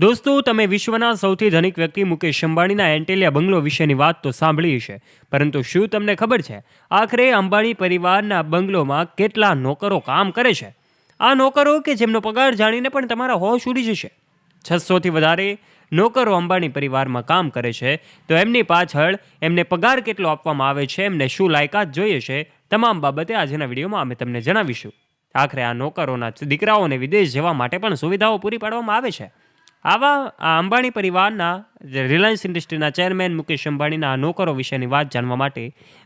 દોસ્તો, તમે વિશ્વના સૌથી ધનિક વ્યક્તિ મુકેશ અંબાણીના એન્ટેલિયા બંગલો વિશેની વાત તો સાંભળી છે પરંતુ શું તમને ખબર છે, આખરે અંબાણી પરિવારના બંગલોમાં કેટલા નોકરો કામ કરે છે? આ નોકરો કે જેમનો પગાર જાણીને પણ તમારા હોશ ઉડી જશે? છસોથી વધારે નોકરો અંબાણી પરિવારમાં કામ કરે છે, તો એમની પાછળ એમને પગાર કેટલો આપવામાં આવે છે, એમને શું લાયકાત જોઈએ છે તમામ બાબતે આજના વિડીયોમાં અમે તમને જણાવીશું. આખરે આ નોકરોના દીકરાઓને વિદેશ જવા માટે પણ સુવિધાઓ પૂરી પાડવામાં આવે છે. આવા આ અંબાણી પરિવારના રિલાયન્સ ઇન્ડસ્ટ્રીના ચેરમેન મુકેશ અંબાણીના નોકરો વિશેની વાત જાણવા માટે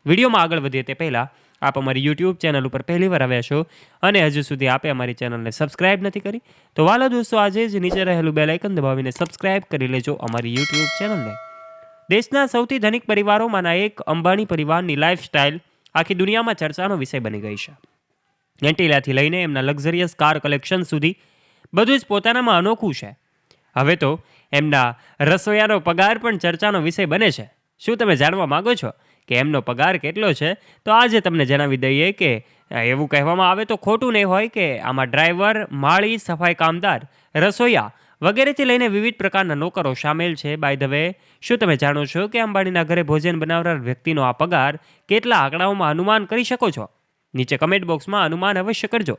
વિડીયોમાં આગળ વધીએ તે પહેલાં આપ અમારી યુટ્યુબ ચેનલ ઉપર પહેલીવાર આવ્યા છો અને હજુ સુધી આપે અમારી ચેનલને સબસ્ક્રાઇબ નથી કરી, તો વાલો દોસ્તો, આજે જ નીચે રહેલું બેલાઇકન દબાવીને સબસ્ક્રાઇબ કરી લેજો અમારી યુટ્યુબ ચેનલને. દેશના સૌથી ધનિક પરિવારોમાંના એક અંબાણી પરિવારની લાઇફસ્ટાઇલ આખી દુનિયામાં ચર્ચાનો વિષય બની ગઈ છે. એન્ટીલાથી લઈને એમના લક્ઝરિયસ કાર કલેક્શન સુધી બધું જ પોતાનામાં અનોખું છે. હવે તો એમના રસોઈયાનો પગાર પણ ચર્ચાનો વિષય બને છે. શું તમે જાણવા માગો છો કે એમનો પગાર કેટલો છે? તો આજે તમને જણાવી દઈએ કે એવું કહેવામાં આવે તો ખોટું નહીં હોય કે આમાં ડ્રાઈવર, માળી, સફાઈ કામદાર, રસોઈયા વગેરેથી લઈને વિવિધ પ્રકારના નોકરો સામેલ છે. બાય ધ વે, શું તમે જાણો છો કે અંબાણીના ઘરે ભોજન બનાવનાર વ્યક્તિનો આ પગાર કેટલા આંકડાઓમાં અનુમાન કરી શકો છો? નીચે કમેન્ટ બોક્સમાં અનુમાન અવશ્ય કરજો.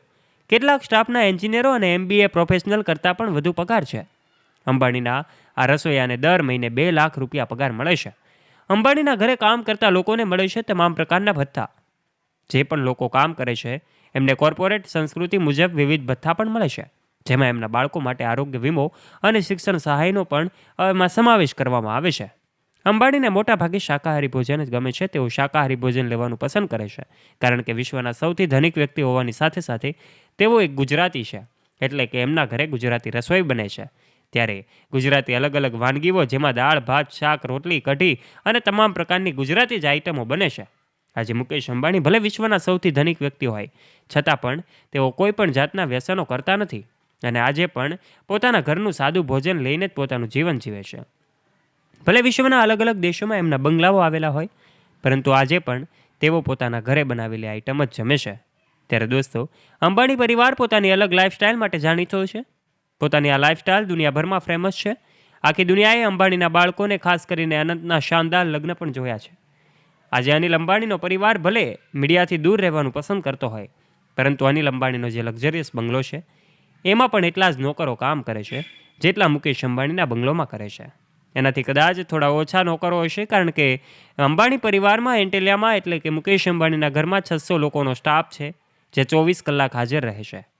કેટલાક સ્ટાફના એન્જિનિયરો અને એમબીએ પ્રોફેશનલ કરતાં પણ વધુ પગાર છે. અંબાણીના આ રસોઈયાને દર મહિને બે લાખ રૂપિયા પગાર મળે છે. અંબાણીના ઘરે કામ કરતા લોકોને મળે છે તમામ પ્રકારના ભથ્થા. જે પણ લોકો કામ કરે છે, એમને કોર્પોરેટ સંસ્કૃતિ મુજબ વિવિધ ભથ્થા પણ મળે છે, જેમાં એમના બાળકો માટે આરોગ્ય વીમો અને શિક્ષણ સહાયનો પણ એમાં સમાવેશ કરવામાં આવે છે. અંબાણીને મોટાભાગે શાકાહારી ભોજન જ ગમે છે, તેઓ શાકાહારી ભોજન લેવાનું પસંદ કરે છે, કારણ કે વિશ્વના સૌથી ધનિક વ્યક્તિ હોવાની સાથે સાથે તેઓ એક ગુજરાતી છે, એટલે કે એમના ઘરે ગુજરાતી રસોઈ બને છે. ત્યારે ગુજરાતી અલગ અલગ વાનગીઓ, જેમાં દાળ, ભાત, શાક, રોટલી, કઢી અને તમામ પ્રકારની ગુજરાતી જ આઇટમો બને છે. આજે મુકેશ અંબાણી ભલે વિશ્વના સૌથી ધનિક વ્યક્તિ હોય, છતાં પણ તેઓ કોઈ પણ જાતના વ્યસનો કરતા નથી અને આજે પણ પોતાના ઘરનું સાદું ભોજન લઈને જ પોતાનું જીવન જીવે છે. ભલે વિશ્વના અલગ અલગ દેશોમાં એમના બંગલાઓ આવેલા હોય, પરંતુ આજે પણ તેઓ પોતાના ઘરે બનાવેલી આઇટમ જ જમે છે. ત્યારે દોસ્તો, અંબાણી પરિવાર પોતાની અલગ લાઇફસ્ટાઇલ માટે જાણીતો છે? પોતાની આ લાઈફસ્ટાઈલ દુનિયાભરમાં ફેમસ છે. આખી દુનિયાએ અંબાણીના બાળકોને ખાસ કરીને અનંતના શાનદાર લગ્ન પણ જોયા છે. આજે અનિલ અંબાણીનો પરિવાર ભલે મીડિયાથી દૂર રહેવાનું પસંદ કરતો હોય, પરંતુ અનિલ અંબાણીનો જે લક્ઝરિયસ બંગલો છે, એમાં પણ એટલા જ નોકરો કામ કરે છે, જેટલા મુકેશ અંબાણીના બંગલોમાં કરે છે. એનાથી કદાચ થોડા ઓછા નોકરો હશે, કારણ કે અંબાણી પરિવારમાં એન્ટેલિયામાં એટલે કે મુકેશ અંબાણીના ઘરમાં છસો લોકોનો સ્ટાફ છે, જે ચોવીસ કલાક હાજર રહે છે.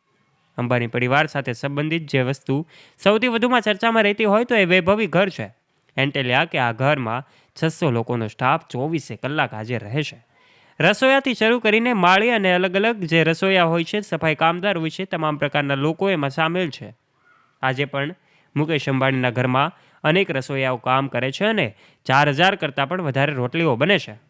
અંબાણી પરિવાર સાથે સંબંધિત જે વસ્તુ સૌથી વધુમાં ચર્ચામાં રહેતી હોય તો એ વૈભવી ઘર છે. એન્ટેલિયા કે આ ઘરમાં છસો લોકોનો સ્ટાફ ચોવીસે કલાક હાજર રહે છે. રસોઈયાથી શરૂ કરીને માળી અને અલગ અલગ જે રસોઈયા હોય છે, સફાઈ કામદાર હોય છે તમામ પ્રકારના લોકો એમાં સામેલ છે. આજે પણ મુકેશ અંબાણીના ઘરમાં અનેક રસોઈયાઓ કામ કરે છે અને ચાર હજાર કરતાં પણ વધારે રોટલીઓ બને છે.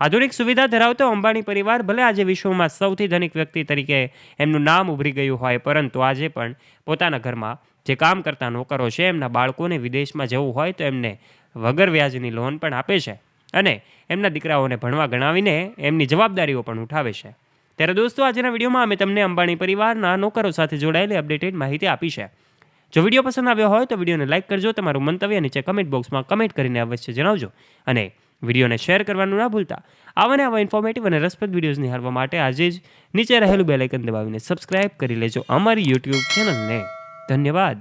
આધુનિક સુવિધા ધરાવતો અંબાણી પરિવાર ભલે આજે વિશ્વમાં સૌથી ધનિક વ્યક્તિ તરીકે એમનું નામ ઉભરી ગયું હોય, પરંતુ આજે પણ પોતાના ઘરમાં જે કામ કરતા નોકરો છે, એમના બાળકોને વિદેશમાં જવું હોય તો એમને વગર વ્યાજની લોન પણ આપે છે અને એમના દીકરાઓને ભણવા ગણાવીને એમની જવાબદારીઓ પણ ઉઠાવે છે. ત્યારે દોસ્તો, આજના વિડીયોમાં અમે તમને અંબાણી પરિવારના નોકરો સાથે જોડાયેલી અપડેટેડ માહિતી આપી છે. જો વીડિયો પસંદ આવ્યો હોય તો વિડીયોને લાઇક કરજો, તમારું મંતવ્ય નીચે કમેન્ટ બોક્સમાં કમેન્ટ કરીને અવશ્ય જણાવજો અને વિડીયોને શેર કરવાનું ના ભૂલતા. આવા ને આવા ઇન્ફોર્મેટિવ અને રસપ્રદ વિડીયોઝ નિહાળવા માટે આજે જ નીચે રહેલું બેલ આઇકન દબાવીને સબસ્ક્રાઇબ કરી લેજો અમારી યુટ્યુબ ચેનલને ધન્યવાદ.